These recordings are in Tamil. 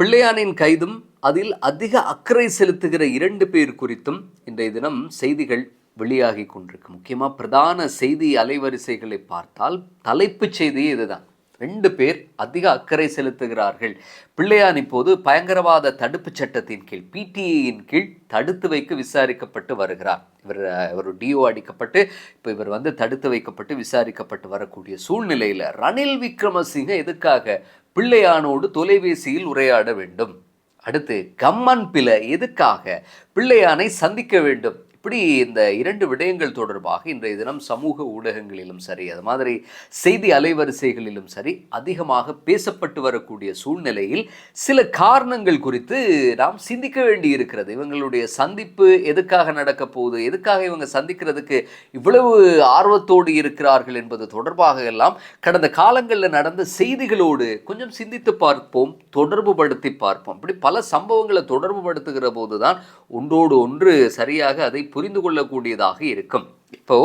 பிள்ளையானின் கைதும் அதில் அதிக அக்கறை செலுத்துகிற இரண்டு பேர் குறித்தும் இன்றைய தினம் செய்திகள் வெளியாகி கொண்டிருக்கு. முக்கியமாக பிரதான செய்தி அலைவரிசைகளை பார்த்தால் தலைப்புச் செய்தியே இதுதான். ரெண்டு பேர் அதிக அக்கறை செலுத்துகிறார்கள். பிள்ளையான் இப்போது பயங்கரவாத தடுப்பு சட்டத்தின் கீழ் பிடிஏயின் கீழ் தடுத்து வைக்க விசாரிக்கப்பட்டு வருகிறார். இவர் இவர் டிஓ அடிக்கப்பட்டு இப்போ இவர் வந்து தடுத்து வைக்கப்பட்டு விசாரிக்கப்பட்டு வரக்கூடிய சூழ்நிலையில் ரணில் விக்ரமசிங்க எதுக்காக பிள்ளையானோடு தொலைபேசியில் உரையாட வேண்டும். அடுத்து கம்மன் பிள்ளை எதுக்காக பிள்ளையானை சந்திக்க வேண்டும்? இப்படி இந்த இரண்டு விடயங்கள் தொடர்பாக இன்றைய தினம் சமூக ஊடகங்களிலும் சரி அது மாதிரி செய்தி அலைவரிசைகளிலும் சரி அதிகமாக பேசப்பட்டு வரக்கூடிய சூழ்நிலையில் சில காரணங்கள் குறித்து நாம் சிந்திக்க வேண்டி இருக்கிறது இவங்களுடைய சந்திப்பு எதுக்காக நடக்க போகுது? எதுக்காக இவங்க சந்திக்கிறதுக்கு இவ்வளவு ஆர்வத்தோடு இருக்கிறார்கள் என்பது தொடர்பாக எல்லாம் கடந்த காலங்களில் நடந்த செய்திகளோடு கொஞ்சம் சிந்தித்து பார்ப்போம் தொடர்பு படுத்தி பார்ப்போம். இப்படி பல சம்பவங்களை தொடர்பு படுத்துகிற போதுதான் ஒன்றோடு ஒன்று சரியாக அதை புரிந்து கொள்ளக்கூடியதாக இருக்கும். இப்போ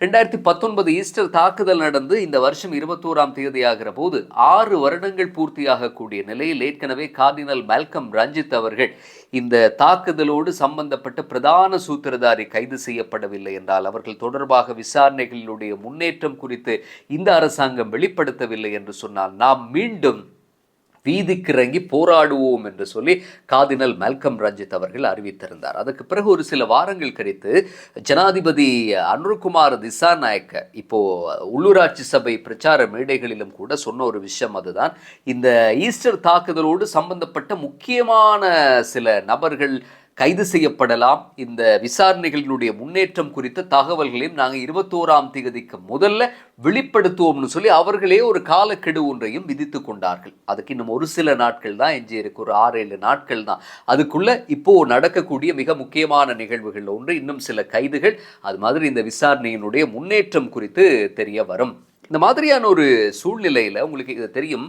ரெண்டாயிரத்தி பத்தொன்பது ஈஸ்டர் தாக்குதல் நடந்து இந்த வருஷம் இருபத்தோராம் தேதியாகிற போது ஆறு வருடங்கள் பூர்த்தியாகக்கூடிய நிலையில் ஏற்கனவே கார்டினல் மெல்கம் ரஞ்சித் அவர்கள் இந்த தாக்குதலோடு சம்பந்தப்பட்ட பிரதான சூத்திரதாரி கைது செய்யப்படவில்லை என்றால் அவர்கள் தொடர்பாக விசாரணைகளினுடைய முன்னேற்றம் குறித்து இந்த அரசாங்கம் வெளிப்படுத்தவில்லை என்று சொன்னால் நாம் மீண்டும் வீதிக்கு இறங்கி போராடுவோம் என்று சொல்லி காதினல் மேல்கம் ரஞ்சித் அவர்கள் அறிவித்திருந்தார். அதுக்கு பிறகு ஒரு சில வாரங்கள் கழித்து ஜனாதிபதி அனுர்குமார் திசாநாயக்க இப்போ உள்ளூராட்சி சபை பிரச்சார மேடைகளிலும் கூட சொன்ன ஒரு விஷயம் அதுதான். இந்த ஈஸ்டர் தாக்குதலோடு சம்பந்தப்பட்ட முக்கியமான சில நபர்கள் கைது செய்யப்படலாம். இந்த விசாரணைகளினுடைய முன்னேற்றம் குறித்த தகவல்களையும் நாங்கள் இருபத்தோராம் தேதிக்கு முதல்ல வெளிப்படுத்துவோம்னு சொல்லி அவர்களே ஒரு காலக்கெடு ஒன்றையும் விதித்து கொண்டார்கள். அதுக்கு இன்னும் ஒரு சில நாட்கள் தான் எஞ்சி இருக்கு. ஒரு ஆறு ஏழு நாட்கள் தான். அதுக்குள்ள இப்போ நடக்கக்கூடிய மிக முக்கியமான நிகழ்வுகள் ஒன்று இன்னும் சில கைதுகள். அது மாதிரி இந்த விசாரணையினுடைய முன்னேற்றம் குறித்து தெரிய வரும். இந்த மாதிரியான ஒரு சூழ்நிலையில் உங்களுக்கு இது தெரியும்.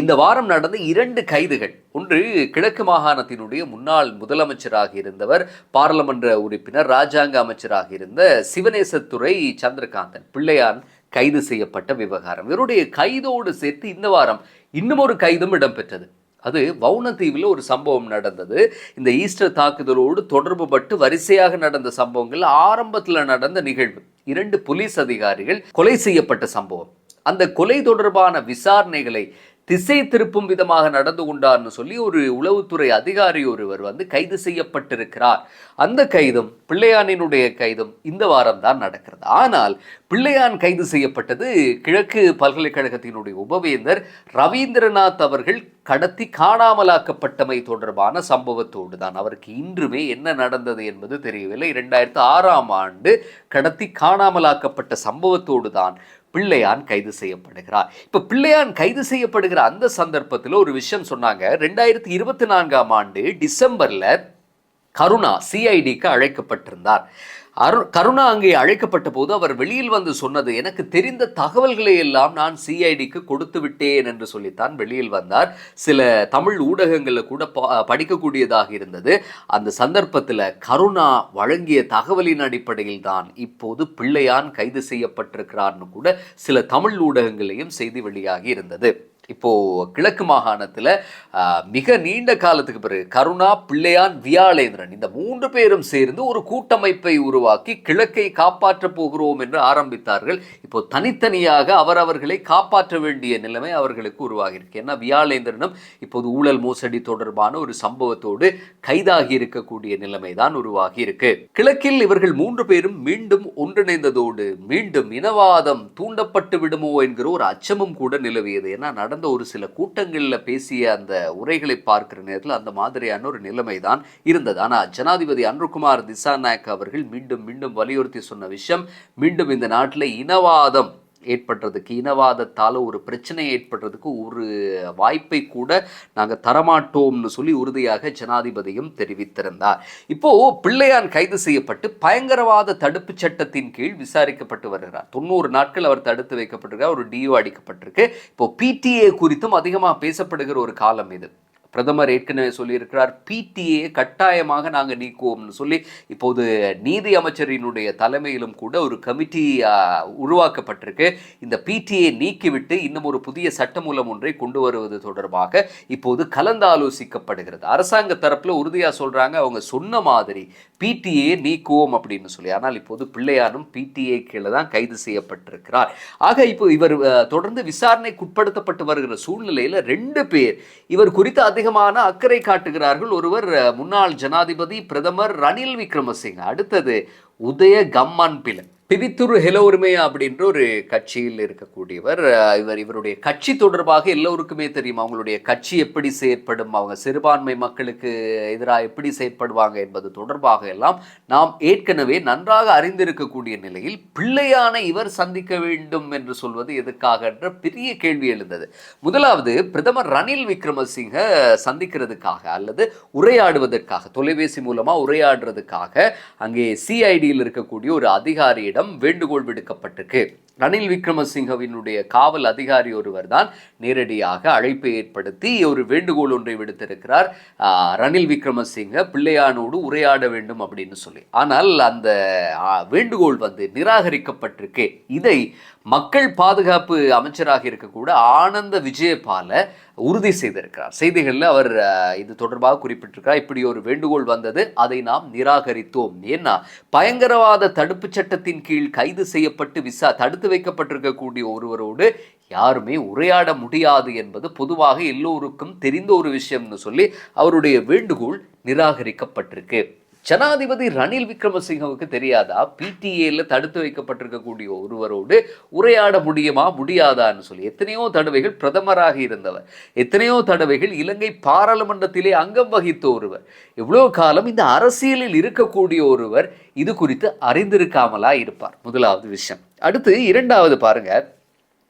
இந்த வாரம் நடந்த இரண்டு கைதுகள். ஒன்று கிழக்கு மாகாணத்தினுடைய முன்னாள் முதலமைச்சராக இருந்தவர் பாராளுமன்ற உறுப்பினர் ராஜாங்க அமைச்சராக இருந்த சிவநேசத்துறை சந்திரகாந்தன். பிள்ளையான் கைது செய்யப்பட்ட விவகாரம். இவருடைய கைதோடு சேர்த்து இந்த வாரம் இன்னும் ஒரு கைதும் இடம்பெற்றது. அது வவுனத்தீவில் ஒரு சம்பவம் நடந்தது. இந்த ஈஸ்டர் தாக்குதலோடு தொடர்பு பட்டு வரிசையாக நடந்த சம்பவங்கள் ஆரம்பத்தில் நடந்த நிகழ்வு. இரண்டு போலீஸ் அதிகாரிகள் கொலை செய்யப்பட்ட சம்பவம். அந்த கொலை தொடர்பான விசாரணைகளை திசை திருப்பும் விதமாக நடந்து கொண்டார்னு சொல்லி ஒரு உளவுத்துறை அதிகாரி ஒருவர் வந்து கைது செய்யப்பட்டிருக்கிறார். அந்த கைதும் பிள்ளையானினுடைய கைதும் இந்த வாரம் தான் நடக்கிறது. ஆனால் பிள்ளையான் கைது செய்யப்பட்டது கிழக்கு பல்கலைக்கழகத்தினுடைய உபவேந்தர் ரவீந்திரநாத் அவர்கள் கடத்தி காணாமலாக்கப்பட்டமை தொடர்பான சம்பவத்தோடு தான் அவருக்கு இன்றுமே என்ன நடந்தது என்பது தெரியவில்லை. இரண்டாயிரத்து ஆறாம் ஆண்டு கடத்தி காணாமலாக்கப்பட்ட சம்பவத்தோடு தான் பிள்ளையான் கைது செய்யப்படுகிறார். இப்ப பிள்ளையான் கைது செய்யப்படுகிற அந்த சந்தர்ப்பத்தில் ஒரு விஷயம் சொன்னாங்க. ரெண்டாயிரத்தி இருபத்தி நான்காம் ஆண்டு டிசம்பர்ல கருணா சிஐடிக்கு அழைக்கப்பட்டிருந்தார். அரு கருணா அங்கே அழைக்கப்பட்ட போது அவர் வெளியில் வந்து சொன்னது எனக்கு தெரிந்த தகவல்களை எல்லாம் நான் சிஐடிக்கு கொடுத்து விட்டேன் என்று சொல்லித்தான் வெளியில் வந்தார். சில தமிழ் ஊடகங்களில் கூட படிக்கக்கூடியதாக இருந்தது. அந்த சந்தர்ப்பத்தில் கருணா வழங்கிய தகவலின் அடிப்படையில் தான் இப்போது பிள்ளையான் கைது செய்யப்பட்டிருக்கிறார்னு கூட சில தமிழ் ஊடகங்களையும் செய்தி வெளியாகி இருந்தது. இப்போ கிழக்கு மாகாணத்தில் மிக நீண்ட காலத்துக்கு பிறகு கருணா பிள்ளையான் வியாழேந்திரன் இந்த மூன்று பேரும் சேர்ந்து ஒரு கூட்டமைப்பை உருவாக்கி கிழக்கை காப்பாற்றப் போகிறோம் என்று ஆரம்பித்தார்கள். இப்போ தனித்தனியாக அவரவர்களை காப்பாற்ற வேண்டிய நிலைமை அவர்களுக்கு உருவாகியிருக்கு. ஏன்னா வியாழேந்திரனும் இப்போது ஊழல் மோசடி தொடர்பான ஒரு சம்பவத்தோடு கைதாகி இருக்கக்கூடிய நிலைமை தான் உருவாகி இருக்கு கிழக்கில் இவர்கள் மூன்று பேரும் மீண்டும் ஒன்றிணைந்ததோடு மீண்டும் இனவாதம் தூண்டப்பட்டு விடுமோ என்கிற ஒரு அச்சமும் கூட நிலவியது. ஏன்னா நடந்த ஒரு சில கூட்டங்களில் பேசிய அந்த உரைகளை பார்க்கிற நேரத்தில் அந்த மாதிரியான ஒரு நிலைமை தான் இருந்தது. ஆனால் ஜனாதிபதி அன்ருகுமார் திசாநாயக் அவர்கள் மீண்டும் மீண்டும் வலியுறுத்தி சொன்ன விஷயம் மீண்டும் இந்த நாட்டில் இனவாதம் ஏற்படுறதுக்கு இனவாதத்தால் ஒரு பிரச்சனை ஏற்படுறதுக்கு ஒரு வாய்ப்பை கூட நாங்கள் தரமாட்டோம்னு சொல்லி உறுதியாக ஜனாதிபதியும் தெரிவித்திருந்தார். இப்போ பிள்ளையான் கைது செய்யப்பட்டு பயங்கரவாத தடுப்பு சட்டத்தின் கீழ் விசாரிக்கப்பட்டு வருகிறார். தொண்ணூறு நாட்கள் அவர் தடுத்து வைக்கப்பட்டிருக்கார் ஒரு டியூ அடிக்கப்பட்டிருக்கு. இப்போ பிடிஏ குறித்தும் அதிகமாக பேசப்படுகிற ஒரு காலம் இது. பிரதமர் ஏற்கனவே சொல்லியிருக்கிறார் பிடிஏ கட்டாயமாக நாங்கள் நீக்குவோம்னு சொல்லி இப்போது நீதி அமைச்சரினுடைய தலைமையிலும் கூட ஒரு கமிட்டி உருவாக்கப்பட்டிருக்கு. இந்த பிடிஏ நீக்கிவிட்டு இன்னும் ஒரு புதிய சட்டமூலம் ஒன்றை கொண்டு வருவது தொடர்பாக இப்போது கலந்தாலோசிக்கப்படுகிறது. அரசாங்க தரப்பில் உறுதியாக சொல்கிறாங்க அவங்க சொன்ன மாதிரி பிடிஏ நீக்குவோம் அப்படின்னு சொல்லி. ஆனால் இப்போது பிள்ளையாரும் பிடிஏ கீழே தான் கைது செய்யப்பட்டிருக்கிறார். ஆக இப்போ இவர் தொடர்ந்து விசாரணைக்குட்படுத்தப்பட்டு வருகிற சூழ்நிலையில் ரெண்டு பேர் இவர் குறித்து அதிகமான அக்கறை காட்டுகிறார்கள். ஒருவர் முன்னாள் ஜனாதிபதி பிரதமர் ரணில் விக்ரமசிங்க அடுத்தது உதய கம்மான் பிலன் பிவித்துரு ஹெலோருமே அப்படின்ற ஒரு கட்சியில் இருக்கக்கூடியவர் இவர் இவருடைய கட்சி தொடர்பாக எல்லோருக்குமே தெரியும். அவங்களுடைய கட்சி எப்படி செயற்படும் அவங்க சிறுபான்மை மக்களுக்கு எதிராக எப்படி செயற்படுவாங்க என்பது தொடர்பாக எல்லாம் நாம் ஏற்கனவே நன்றாக அறிந்திருக்கக்கூடிய நிலையில் பிள்ளையான இவர் சந்திக்க வேண்டும் என்று சொல்வது எதுக்காக என்ற பெரிய கேள்வி எழுந்தது. முதலாவது பிரதமர் ரணில் விக்ரமசிங்க சந்திக்கிறதுக்காக அல்லது உரையாடுவதற்காக தொலைபேசி மூலமா உரையாடுறதுக்காக அங்கே சிஐடியில் இருக்கக்கூடிய ஒரு அதிகாரியிடம் வேண்டுகோள் விடுக்கப்பட்டிருக்கு. ரணில் விக்ரமசிங்கவினுடைய காவல் அதிகாரி ஒருவர் தான் நேரடியாக அழைப்பை ஏற்படுத்தி ஒரு வேண்டுகோள் ஒன்றை விடுத்திருக்கிறார். ரணில் விக்ரமசிங்க பிள்ளையானோடு உரையாட வேண்டும் அப்படின்னு சொல்லி. ஆனால் அந்த வேண்டுகோள் வந்து நிராகரிக்கப்பட்டிருக்கு. இதை மக்கள் பாதுகாப்பு அமைச்சராக இருக்கக்கூட ஆனந்த விஜயபால உறுதி செய்திருக்கிறார். செய்திகளில் அவர் இது தொடர்பாக குறிப்பிட்டிருக்கிறார். இப்படி ஒரு வேண்டுகோள் வந்தது அதை நாம் நிராகரித்தோம். ஏன்னா பயங்கரவாத தடுப்புச் சட்டத்தின் கீழ் கைது செய்யப்பட்டு விசா தடுத்து வைக்கப்பட்டிருக்கக்கூடிய ஒருவரோடு யாருமே உரையாட முடியாது என்பது பொதுவாக எல்லோருக்கும் தெரிந்த ஒரு விஷயம்னு சொல்லி அவருடைய வேண்டுகோள் நிராகரிக்கப்பட்டிருக்கு. ஜனாதிபதி ரணில் விக்ரமசிங்கவுக்கு தெரியாதா? பிடிஏல தடுத்து வைக்கப்பட்டிருக்கக்கூடிய ஒருவரோடு உரையாட முடியுமா? முடியாதான்னு சொல்லி எத்தனையோ தடவைகள் பிரதமராக இருந்தவர். எத்தனையோ தடவைகள் இலங்கை பாராளுமன்றத்திலே அங்கம் வகித்த ஒருவர். எவ்வளோ காலம் இந்த அரசியலில் இருக்கக்கூடிய ஒருவர்? இது குறித்து அறிந்திருக்காமலா இருப்பார்? முதலாவது விஷயம். அடுத்து இரண்டாவது பாருங்கள்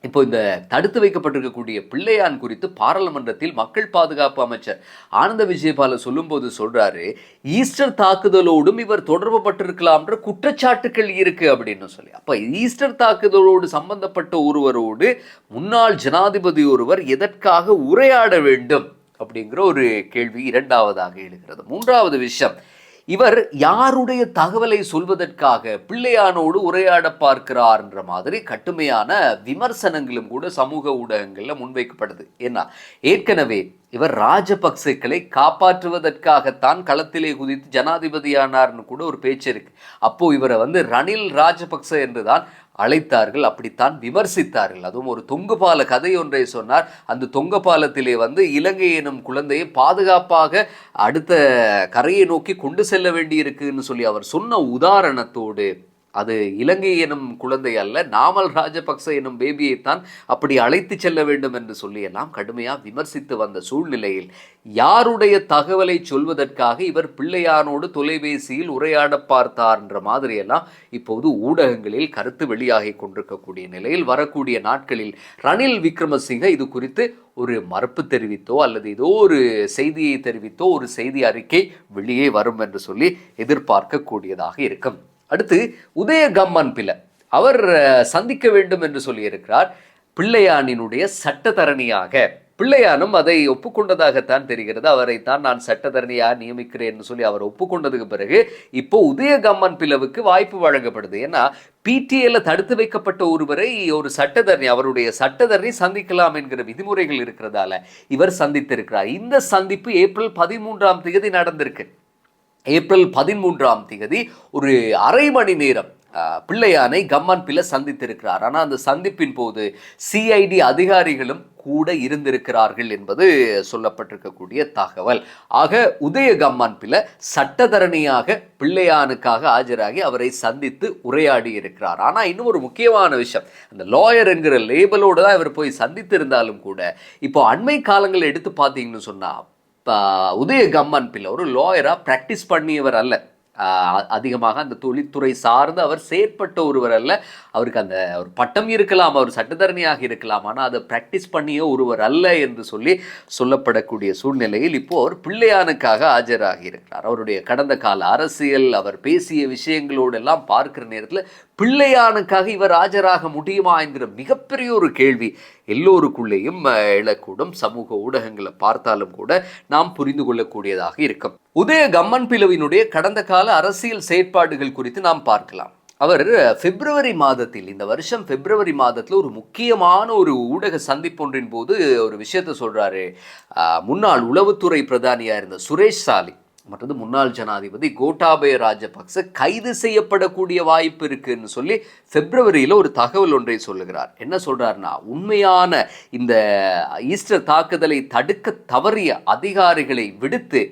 இப்போ இந்த தடுத்து வைக்கப்பட்டிருக்கக்கூடிய பிள்ளையான் குறித்து பாராளுமன்றத்தில் மக்கள் பாதுகாப்பு அமைச்சர் ஆனந்த விஜயபால சொல்லும்போது சொல்றாரு ஈஸ்டர் தாக்குதலோடும் இவர் தொடர்பு பட்டிருக்கலாம்ன்ற குற்றச்சாட்டுகள் இருக்கு அப்படின்னு சொல்லி. அப்ப ஈஸ்டர் தாக்குதலோடு சம்பந்தப்பட்ட ஒருவரோடு முன்னாள் ஜனாதிபதி ஒருவர் எதற்காக உரையாட வேண்டும் அப்படிங்கிற ஒரு கேள்வி இரண்டாவதாக எழுகிறது. மூன்றாவது விஷயம் இவர் யாருடைய தகவலை சொல்வதற்காக பிள்ளையானோடு உரையாட பார்க்கிறார்ன்ற மாதிரி கட்டுமையான விமர்சனங்களும் கூட சமூக ஊடகங்களில் முன்வைக்கப்படுது. ஏன்னா ஏற்கனவே இவர் ராஜபக்சேக்களை காப்பாற்றுவதற்காகத்தான் களத்திலே குதித்து ஜனாதிபதியானார்னு கூட ஒரு பேச்சு இருக்கு. அப்போ இவரை வந்து ரணில் ராஜபக்ச என்றுதான் அழைத்தார்கள் அப்படித்தான் விமர்சித்தார்கள். அதுவும் ஒரு தொங்குபால கதை ஒன்றை சொன்னார். அந்த தொங்க பாலத்திலே வந்து இலங்கை எனும் குழந்தையை பாதுகாப்பாக அடுத்த கரையை நோக்கி கொண்டு செல்ல வேண்டியிருக்குன்னு சொல்லி அவர் சொன்ன உதாரணத்தோடு அது இலங்கை எனும் குழந்தை அல்ல நாமல் ராஜபக்ச எனும் பேபியைத்தான் அப்படி அழைத்து செல்ல வேண்டும் என்று சொல்லி எல்லாம் கடுமையாக விமர்சித்து வந்த சூழ்நிலையில் யாருடைய தகவலை சொல்வதற்காக இவர் பிள்ளையானோடு தொலைபேசியில் உரையாட பார்த்தார்ன்ற மாதிரியெல்லாம் இப்போது ஊடகங்களில் கருத்து வெளியாகி கொண்டிருக்கக்கூடிய நிலையில் வரக்கூடிய நாட்களில் ரணில் விக்ரமசிங்க இது குறித்து ஒரு மறுப்பு தெரிவித்தோ அல்லது ஏதோ ஒரு செய்தியை தெரிவித்தோ ஒரு செய்தி அறிக்கை வெளியே வரும் என்று சொல்லி எதிர்பார்க்கக்கூடியதாக இருக்கும். அடுத்து உதய கம்மன் பிள்ளை. அவர் சந்திக்க வேண்டும் என்று சொல்லியிருக்கிறார். பிள்ளையானினுடைய சட்டத்தரணியாக. பிள்ளையானும் அதை ஒப்புக்கொண்டதாகத்தான் தெரிகிறது. அவரைத்தான் நான் சட்டத்தரணியாக நியமிக்கிறேன்னு சொல்லி அவர் ஒப்புக்கொண்டதுக்கு பிறகு இப்போ உதயகம்மன் பிளவுக்கு வாய்ப்பு வழங்கப்படுது. ஏன்னா பிடிஏல தடுத்து வைக்கப்பட்ட ஒருவரை ஒரு சட்டத்தரணி அவருடைய சட்டத்தரணி சந்திக்கலாம் என்கிற விதிமுறைகள் இருக்கிறதால இவர் சந்தித்திருக்கிறார். இந்த சந்திப்பு ஏப்ரல் பதிமூன்றாம் தேதி நடந்திருக்கு. ஏப்ரல் பதிமூன்றாம் தேதி ஒரு அரை மணி நேரம் பிள்ளையானை கம்மான் பிள்ளை சந்தித்திருக்கிறார். ஆனால் அந்த சந்திப்பின் போது சிஐடி அதிகாரிகளும் கூட இருந்திருக்கிறார்கள் என்பது சொல்லப்பட்டிருக்கக்கூடிய தகவல். ஆக உதய கம்மான் பிள்ளை சட்டத்தரணியாக பிள்ளையானுக்காக ஆஜராகி அவரை சந்தித்து உரையாடி இருக்கிறார். ஆனால் இன்னும் ஒரு முக்கியமான விஷயம் அந்த லாயர் என்கிற லேபலோடு தான் இவர் போய் சந்தித்திருந்தாலும் கூட இப்போ அண்மை காலங்கள் எடுத்து பார்த்தீங்கன்னு சொன்னால் இப்போ உதய பிள்ளை ஒரு லாயராக ப்ராக்டிஸ் பண்ணியவர் அல்ல. அதிகமாக அந்த தொழில்துறை சார்ந்து அவர் செயற்பட்ட ஒருவர் அல்ல. அவருக்கு அந்த ஒரு பட்டம் இருக்கலாம் அவர் சட்டத்தரணியாக இருக்கலாம் ஆனால் அதை ப்ராக்டிஸ் பண்ணிய ஒருவர் அல்ல என்று சொல்லி சொல்லப்படக்கூடிய சூழ்நிலையில் இப்போது அவர் பிள்ளையானுக்காக ஆஜராகி இருக்கிறார். அவருடைய கடந்த கால அரசியல் அவர் பேசிய விஷயங்களோடெல்லாம் பார்க்கிற நேரத்தில் பிள்ளையானுக்காக இவர் ஆஜராக முடியுமா என்கிற மிகப்பெரிய ஒரு கேள்வி எல்லோருக்குள்ளேயும் எழக்கூடும். சமூக ஊடகங்களை பார்த்தாலும் கூட நாம் புரிந்து கொள்ளக்கூடியதாக இருக்கும். உதய கம்மன் பிளவினுடைய கடந்த கால அரசியல் செயற்பாடுகள் குறித்து நாம் பார்க்கலாம். அவர் பிப்ரவரி மாதத்தில் இந்த வருஷம் பிப்ரவரி மாதத்தில் ஒரு முக்கியமான ஒரு ஊடக சந்திப்பொன்றின் போது ஒரு விஷயத்த சொல்கிறாரு முன்னாள் உளவுத்துறை பிரதானியாக இருந்த சுரேஷ் சாலி. மற்றது முன்னாள் ஜனாதிபதி கோட்டாபய ராஜபக்ச கைது செய்யப்படக்கூடிய வாய்ப்பு இருக்குன்னு சொல்லி பிப்ரவரியில் ஒரு தகவல் ஒன்றை சொல்லுகிறார். என்ன சொல்கிறாருன்னா உண்மையான இந்த ஈஸ்டர் தாக்குதலை தடுக்க தவறிய அதிகாரிகளை விடுத்து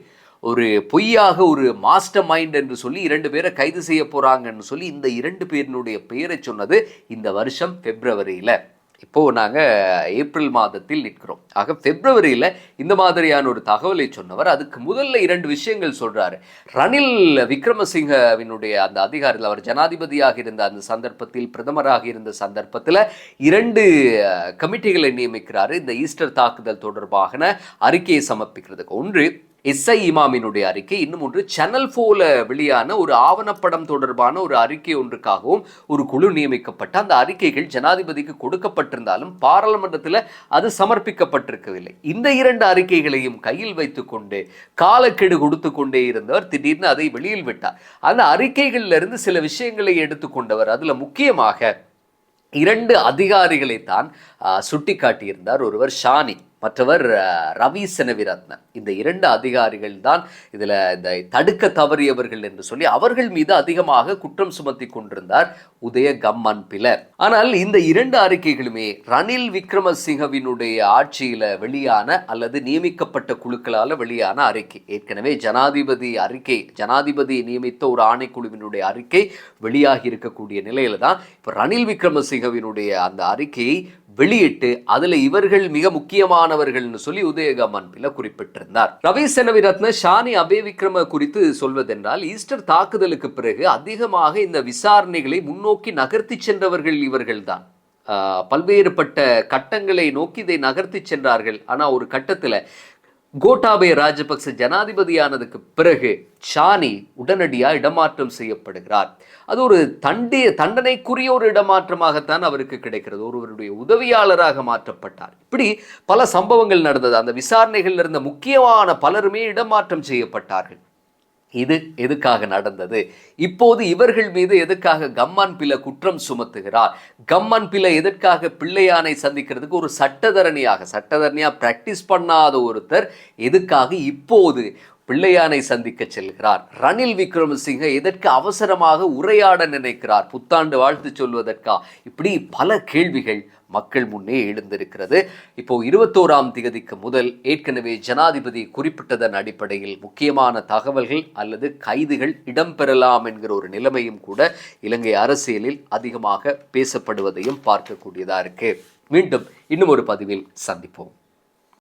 ஒரு பொய்யாக ஒரு மாஸ்டர் மைண்ட் என்று சொல்லி இரண்டு பேரை கைது செய்ய போறாங்கன்னு சொல்லி இந்த இரண்டு பேரினுடைய பெயரை சொன்னது இந்த வருஷம் பிப்ரவரியில். இப்போ நாங்கள் ஏப்ரல் மாதத்தில் நிற்கிறோம். ஆக பிப்ரவரியில் இந்த மாதிரியான ஒரு தகவலை சொன்னவர் அதுக்கு முதல்ல இரண்டு விஷயங்கள் சொல்றாரு. ரணில் விக்ரமசிங்கவினுடைய அந்த அதிகாரத்தில் அவர் ஜனாதிபதியாக இருந்த அந்த சந்தர்ப்பத்தில் பிரதமராக இருந்த சந்தர்ப்பத்தில் இரண்டு கமிட்டிகளை நியமிக்கிறாரு. இந்த ஈஸ்டர் தாக்குதல் தொடர்பான அறிக்கையை சமர்ப்பிக்கிறதுக்கு. ஒன்று எஸ்ஐ இமாமினுடைய அறிக்கை. இன்னும் ஒன்று சேனல் ஃபோல வெளியான ஒரு ஆவணப்படம் தொடர்பான ஒரு அறிக்கை ஒன்றுக்காகவும் ஒரு குழு நியமிக்கப்பட்ட அந்த அறிக்கைகள் ஜனாதிபதிக்கு கொடுக்கப்பட்டிருந்தாலும் பாராளுமன்றத்தில் அது சமர்ப்பிக்கப்பட்டிருக்கவில்லை. இந்த இரண்டு அறிக்கைகளையும் கையில் வைத்துக்கொண்டு காலக்கெடு கொடுத்து கொண்டே இருந்தவர் திடீர்னு அதை வெளியில் விட்டார். அந்த அறிக்கைகளிலிருந்து சில விஷயங்களை எடுத்துக்கொண்டவர். அதில் முக்கியமாக இரண்டு அதிகாரிகளை தான் சுட்டி காட்டியிருந்தார் ஒருவர் ஷானி. மற்றவர் ரவி செனவிரத்னன். இந்த இரண்டு அதிகாரிகள் தான் இதில் இந்த தடுக்க தவறியவர்கள் என்று சொல்லி அவர்கள் மீது அதிகமாக குற்றம் சுமத்தி கொண்டிருந்தார் உதய கம்மன் பிலர். ஆனால் இந்த இரண்டு அறிக்கைகளுமே ரணில் விக்ரமசிங்கவினுடைய ஆட்சியில் வெளியான அல்லது நியமிக்கப்பட்ட குழுக்களால் வெளியான அறிக்கை. ஏற்கனவே ஜனாதிபதி அறிக்கை ஜனாதிபதி நியமித்த ஒரு ஆணைக்குழுவினுடைய அறிக்கை வெளியாகி இருக்கக்கூடிய நிலையில தான் இப்போ ரணில் விக்ரமசிங்கவினுடைய அந்த அறிக்கையை வெளியிட்டு அதுல இவர்கள் மிக முக்கியமானவர்கள்னு சொல்லி உதயகமன் பில குறிப்பிட்டிருந்தார். ரவி செனவிரத்ன ஷானி அபே விக்ரம குறித்து சொல்வதென்றால் ஈஸ்டர் தாக்குதலுக்கு பிறகு அதிகமாக இந்த விசாரணைகளை முன்னோக்கி நகர்த்தி சென்றவர்கள் இவர்கள்தான். பல்வேறுபட்ட கட்டங்களை நோக்கி இதை நகர்த்தி சென்றார்கள். ஆனால் ஒரு கட்டத்தில் கோட்டாபய ராஜபக்ச ஜனாதிபதியானதுக்கு பிறகு ஷானி உடனடியாக இடமாற்றம் செய்யப்படுகிறார். அது ஒரு தண்டே தண்டனைக்குரிய ஒரு இடமாற்றமாகத்தான் அவருக்கு கிடைக்கிறது. ஒருவருடைய உதவியாளராக மாற்றப்பட்டார். இப்படி பல சம்பவங்கள் நடந்தது. அந்த விசாரணைகளில் இருந்த முக்கியமான பலருமே இடமாற்றம் செய்யப்பட்டார்கள். இது எதுக்காக நடந்தது? இப்போது இவர்கள் மீது எதுக்காக கம்மான் பிள்ளை குற்றம் சுமத்துகிறார்? கம்மான் பிள்ளை எதற்காக பிள்ளையானை சந்திக்கிறதுக்கு ஒரு சட்டத்தரணியாக சட்டத்தரணியா பிராக்டிஸ் பண்ணாத ஒருத்தர் எதுக்காக இப்போது பிள்ளையானை சந்திக்க செல்கிறார். ரணில் விக்ரமசிங்க எதற்கு அவசரமாக உரையாட நினைக்கிறார்? புத்தாண்டு வாழ்த்து சொல்வதற்கா? இப்படி பல கேள்விகள் மக்கள் முன்னே எழுந்திருக்கிறது. இப்போ இருபத்தோராம் திகதிக்கு முதல் ஏற்கனவே ஜனாதிபதி குறிப்பிட்டதன் அடிப்படையில் முக்கியமான தகவல்கள் அல்லது கைதுகள் இடம்பெறலாம் என்கிற ஒரு நிலைமையும் கூட இலங்கை அரசியலில் அதிகமாக பேசப்படுவதையும் பார்க்கக்கூடியதா இருக்கு. மீண்டும் இன்னும் ஒரு பதிவில் சந்திப்போம்.